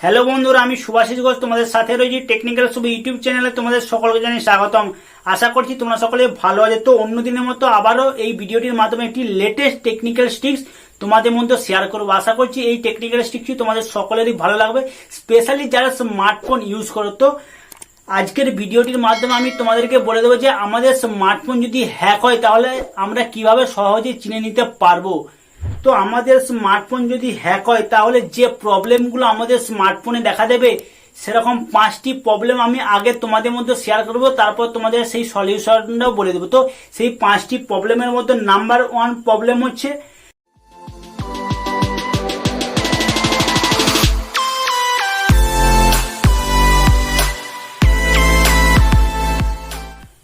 Hello বন্ধুরা, আমি সুভাষিস ঘোষ তোমাদের সাথে রয়েছি টেকনিক্যাল শুভ ইউটিউব চ্যানেলে তোমাদের সকলকে জানাই স্বাগতম। আশা করছি তোমরা সকলে ভালো আছে। তো অন্য দিনের মতো আবারও এই ভিডিওটির মাধ্যমে একটি লেটেস্ট টেকনিক্যাল স্টিক্স তোমাদের মধ্যে শেয়ার করব। আশা করছি এই টেকনিক্যাল স্টিক্সটি তোমাদের সকলেরই ভালো লাগবে স্পেশালি যারা স্মার্টফোন ইউজ করো। তো আজকের ভিডিওটির মাধ্যমে আমি তোমাদেরকে বলে দেবো যে আমাদের স্মার্টফোন যদি হ্যাক হয়, তাহলে আমরা কীভাবে সহজে চিনে নিতে পারব? তো আমাদের স্মার্টফোন যদি হ্যাক হয়, তাহলে যে প্রবলেমগুলো আমাদের স্মার্টফোনে দেখা দেবে, সেরকম পাঁচটি প্রবলেম আমি আগে তোমাদের মধ্যে শেয়ার করব, তারপর তোমাদের সেই সলিউশনটাও বলে দেবো। তো সেই পাঁচটি প্রবলেমের মধ্যে নাম্বার ওয়ান প্রবলেম হচ্ছে,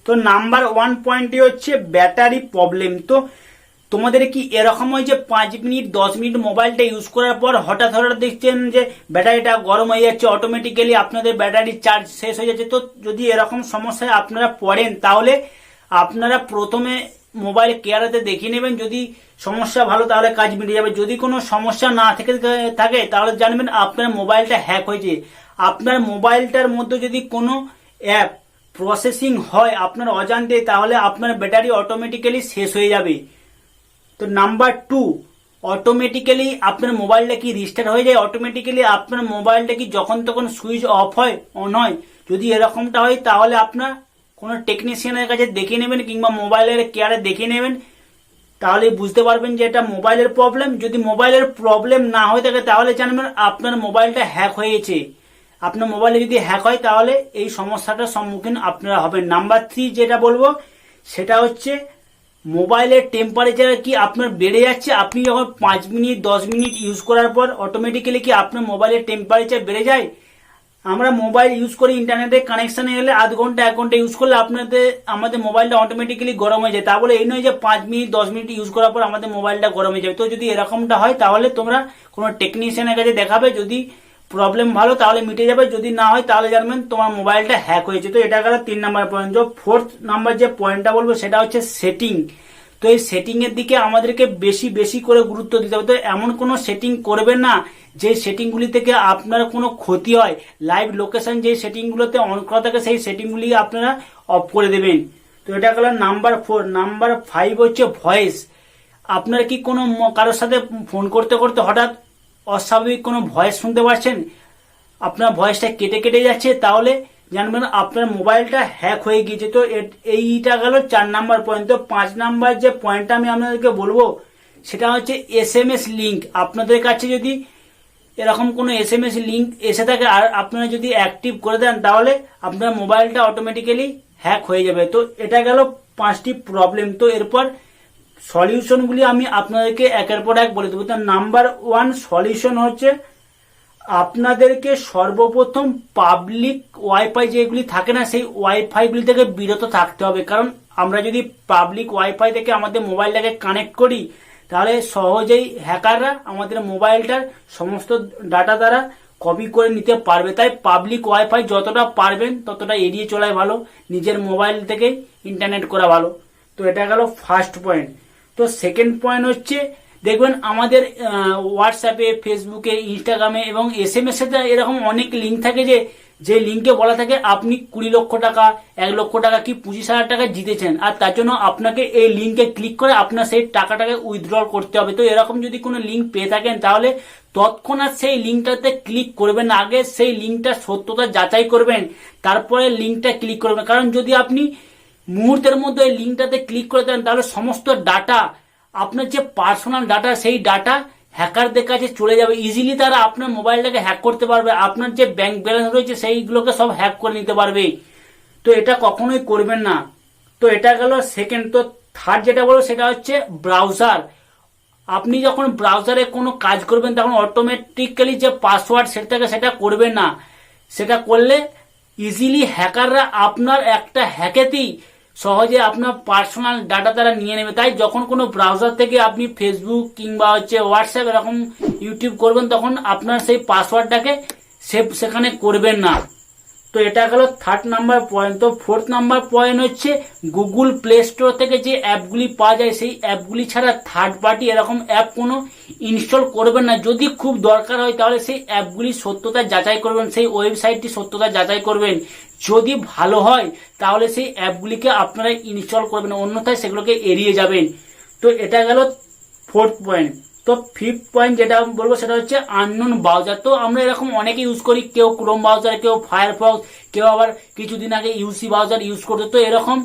তো নাম্বার ওয়ান পয়েন্টটি হচ্ছে ব্যাটারি প্রবলেম তো তোমাদের কি এরকম হয় যে পাঁচ মিনিট, দশ মিনিট মোবাইলটা ইউজ করার পর হঠাৎ হঠাৎ দেখছেন যে ব্যাটারিটা গরম হয়ে যাচ্ছে অটোমেটিক্যালি আপনাদের ব্যাটারি চার্জ শেষ হয়ে যাচ্ছে? তো যদি এরকম সমস্যায় আপনারা পড়েন, তাহলে আপনারা প্রথমে মোবাইল কেয়ারাতে দেখিয়ে নেবেন। যদি সমস্যা ভালো, তাহলে কাজ মিটে যাবে। যদি কোনো সমস্যা না থেকে থাকে, তাহলে জানবেন আপনার মোবাইলটা হ্যাক হয়েছে। আপনার মোবাইলটার মধ্যে যদি কোনো অ্যাপ প্রসেসিং হয় আপনার অজান্তে, তাহলে আপনার ব্যাটারি অটোমেটিক্যালি শেষ হয়ে যাবে। তো নাম্বার টু অটোমেটিক্যালি আপনার মোবাইলটা কি রিস্টার্ট হয়ে যায়? অটোমেটিক্যালি আপনার মোবাইলটা কি যখন তখন সুইচ অফ হয় অন হয়? যদি এরকমটা হয়, তাহলে আপনার কোনো টেকনিশিয়ানের কাছে দেখিয়ে নেবেন কিংবা মোবাইলের কেয়ারে দেখিয়ে নেবেন। তাহলে বুঝতে পারবেন যে এটা মোবাইলের প্রবলেম যদি মোবাইলের প্রবলেম না হয়ে থাকে, তাহলে জানবেন আপনার মোবাইলটা হ্যাক হয়েছে। আপনার মোবাইলে যদি হ্যাক হয়, তাহলে এই সমস্যাটার সম্মুখীন আপনারা হবেন। নাম্বার থ্রি যেটা বলব, সেটা হচ্ছে মোবাইলের টেম্পারেচার কি আপনার বেড়ে যাচ্ছে? আপনি যখন পাঁচ মিনিট, দশ মিনিট ইউজ করার পর অটোমেটিক্যালি কি আপনার মোবাইলের টেম্পারেচার বেড়ে যায়? আমরা মোবাইল ইউজ করি ইন্টারনেটে কানেকশনে এলে আধ ঘণ্টা, এক ঘণ্টা ইউজ করলে আপনাদের, আমাদের মোবাইলটা অটোমেটিক্যালি গরম হয়ে যায়। তা বলে এই নয় যে পাঁচ মিনিট, দশ মিনিট ইউজ করার পর আমাদের মোবাইলটা গরম হয়ে যাবে। তো যদি এরকমটা হয়, তাহলে তোমরা কোনো টেকনিশিয়ানের কাছে দেখাবে, যদি প্রবলেম ভালো, তাহলে মিটে যাবে। যদি না হয়, তাহলে জানবেন তোমার মোবাইলটা হ্যাক হয়েছে। তো এটা গেল তিন নাম্বার পয়েন্ট ফোর্থ নাম্বার যে পয়েন্টটা বলব, সেটা হচ্ছে সেটিং তো এই সেটিং এর দিকে আমাদেরকে বেশি বেশি করে গুরুত্ব দিতে হবে। তো এমন কোনো সেটিং করবেন না যে সেটিংগুলি থেকে আপনার কোনো ক্ষতি হয়। লাইভ লোকেশন যে সেটিংগুলোতে অন করা থাকে, সেই সেটিংগুলি আপনারা অফ করে দেবেন। তো এটা গেল নাম্বার ফোর নাম্বার ফাইভ হচ্ছে ভয়েস আপনার কি কোনো কারোর সাথে ফোন করতে করতে হঠাৎ অস্বাভাবিক কোনো ভয়েস শুনতে পাচ্ছেন? আপনার ভয়েসটা কেটে কেটে যাচ্ছে, তাহলে জানবেন আপনার মোবাইলটা হ্যাক হয়ে গিয়েছে। তো এইটা গেল চার নাম্বার পয়েন্ট তো পাঁচ নাম্বার যে পয়েন্টটা আমি আপনাদেরকে বলব, সেটা হচ্ছে এস এম এস লিঙ্ক আপনাদের কাছে যদি এরকম কোনো এস এম এস লিঙ্ক এসে থাকে আর আপনারা যদি অ্যাক্টিভ করে দেন, তাহলে আপনার মোবাইলটা অটোমেটিক্যালি হ্যাক হয়ে যাবে। তো এটা গেল পাঁচটি প্রবলেম তো এরপর সলিউশনগুলি আমি আপনাদেরকে একের পর এক বলে দেবো। তো নাম্বার ওয়ান সলিউশন হচ্ছে আপনাদেরকে সর্বপ্রথম পাবলিক ওয়াইফাই যেগুলি থাকে না, সেই ওয়াইফাইগুলি থেকে বিরত থাকতে হবে। কারণ আমরা যদি পাবলিক ওয়াইফাই থেকে আমাদের মোবাইলটাকে কানেক্ট করি, তাহলে সহজেই হ্যাকাররা আমাদের মোবাইলটার সমস্ত ডাটা দ্বারা কপি করে নিতে পারবে। তাই পাবলিক ওয়াইফাই যতটা পারবেন ততটা এড়িয়ে চলাই ভালো, নিজের মোবাইল থেকে ইন্টারনেট করা ভালো। তো এটা গেল ফার্স্ট পয়েন্ট। তো সেকেন্ড পয়েন্ট হচ্ছে, দেখবেন আমাদের হোয়াটসঅ্যাপে ফেসবুকে ইনস্টাগ্রামে এবং এস এম এরকম অনেক লিঙ্ক থাকে যে যে লিঙ্কে বলা থাকে, আপনি কুড়ি লক্ষ টাকা, এক লক্ষ টাকা কি পঁচিশ হাজার টাকা জিতেছেন? আর তার জন্য আপনাকে এই লিঙ্কে ক্লিক করে আপনার সেই টাকাটাকে উইথড্র করতে হবে। তো এরকম যদি কোনো লিঙ্ক পেয়ে থাকেন, তাহলে তৎক্ষণাৎ সেই লিঙ্কটাতে ক্লিক করবেন। আগে সেই লিঙ্কটার সত্যতা যাচাই করবেন, তারপরে লিঙ্কটা ক্লিক করবেন। কারণ যদি আপনি মুহূর্তের মধ্যে ওই লিঙ্কটাতে ক্লিক করে দেন, তাহলে সমস্ত ডাটা, আপনার যে পার্সোনাল ডাটা, সেই ডাটা হ্যাকারদের কাছে চলে যাবে। ইজিলি তারা আপনার মোবাইলটাকে হ্যাক করতে পারবে, আপনার যে ব্যাংক ব্যালেন্স রয়েছে সেইগুলোকে সব হ্যাক করে নিতে পারবে। তো এটা কখনোই করবেন না। তো এটা গেল সেকেন্ড তো থার্ড যেটা বলো সেটা হচ্ছে ব্রাউজার আপনি যখন ব্রাউজারে কোনো কাজ করবেন, তখন অটোমেটিক্যালি যে পাসওয়ার্ড সেটাকে সেটা করবেন না। সেটা করলে ইজিলি হ্যাকাররা আপনার একটা হ্যাকেতেই সহজে আপনার পার্সোনাল ডাটা তারা নিয়ে নেবে। তাই যখন কোনো ব্রাউজার থেকে আপনি ফেসবুক কিংবা হচ্ছে হোয়াটসঅ্যাপ এরকম ইউটিউব করবেন, তখন আপনার সেই পাসওয়ার্ডটাকে সেভ সেখানে করবেন না। তো এটা গেল থার্ড নাম্বার পয়েন্ট তো ফোর্থ নাম্বার পয়েন্ট হচ্ছে গুগল প্লে স্টোর থেকে যে অ্যাপগুলি পাওয়া যায়, সেই অ্যাপগুলি ছাড়া থার্ড পার্টি এরকম অ্যাপ কোনো ইনস্টল করবেন না। যদি খুব দরকার হয়, তাহলে সেই অ্যাপগুলি সত্যতা যাচাই করবেন, সেই ওয়েবসাইটটি সত্যতা যাচাই করবেন। যদি ভালো হয়, তাহলে সেই অ্যাপগুলিকে আপনারা ইনস্টল করবেন, অন্যথায় সেগুলোকে এড়িয়ে যাবেন। তো এটা গেল ফোর্থ পয়েন্ট তো ফিফথ পয়েন্ট যেটা বলব সেটা হচ্ছে আননোন ব্রাউজার তো আমরা এরকম অনেকে ইউজ করি, কেউ ক্রোম ব্রাউজার কেউ ফায়ারফক্স কেউ আবার কিছুদিন আগে ইউসি ব্রাউজার ইউজ করতো। তো এরকম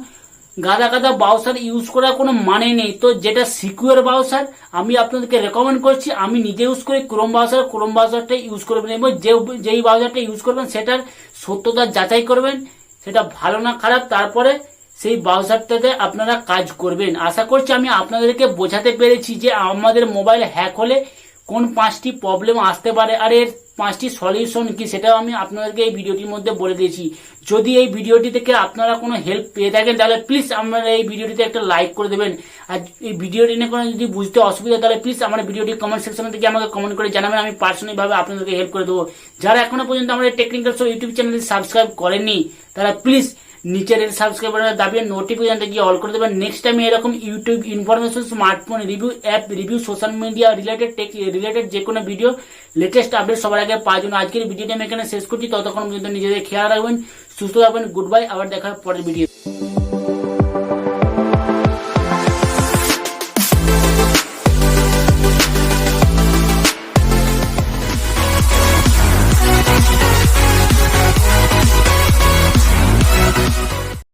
গাদা গাদা ব্রাউজার ইউজ করার কোনো মানে নেই। তো যেটা সিকিউর ব্রাউজার আমি আপনাদেরকে রেকমেন্ড করছি, আমি নিজে ইউজ করি ক্রোম ব্রাউজার ক্রোম ব্রাউজারটা ইউজ করবেন এবং যে, যেই ব্রাউজারটা ইউজ করবেন, সেটার সত্যতা যাচাই করবেন, সেটা ভালো না খারাপ, তারপরে সেই ব্রাউজারটাতে আপনারা কাজ করবেন। আশা করছি আমি আপনাদেরকে বোঝাতে পেরেছি যে আমাদের মোবাইল হ্যাক হলে কোন পাঁচটি প্রবলেম আসতে পারে আর এর পাঁচটি সলিউশন কি সেটাও আমি আপনাদেরকে এই ভিডিওটির মধ্যে বলে দিয়েছি। যদি এই ভিডিওটি থেকে আপনারা কোনো হেল্প পেয়ে থাকেন, তাহলে প্লিজ আপনারা এই ভিডিওটিতে একটা লাইক করে দেবেন। আর এই ভিডিওটি নিয়ে কোনো যদি বুঝতে অসুবিধা, তাহলে প্লিজ আমার ভিডিওটি কমেন্ট সেকশন থেকে আমাকে কমেন্ট করে জানাবেন। আমি পার্সোনালিভাবে আপনাদেরকে হেল্প করে দেবো। যারা এখনও পর্যন্ত আমার টেকনিক্যাল শো ইউটিউব চ্যানেলটি সাবস্ক্রাইব করেননি, তারা প্লিজ নিচের সাবস্ক্রাইবার দাবি নোটিফিকেশনটা গিয়ে অল করে দেবেন। নেক্সট টাইম এরকম YouTube information smartphone review app review social media related tech related যে কোনো ভিডিও লেটেস্ট আপডেট সবার আগে পাওয়ার জন্য আজকের ভিডিওটি আমি এখানে শেষ করছি। ততক্ষণ পর্যন্ত নিজেদের খেয়াল রাখবেন, সুস্থ থাকবেন গুড বাই আবার দেখা পরের ভিডিও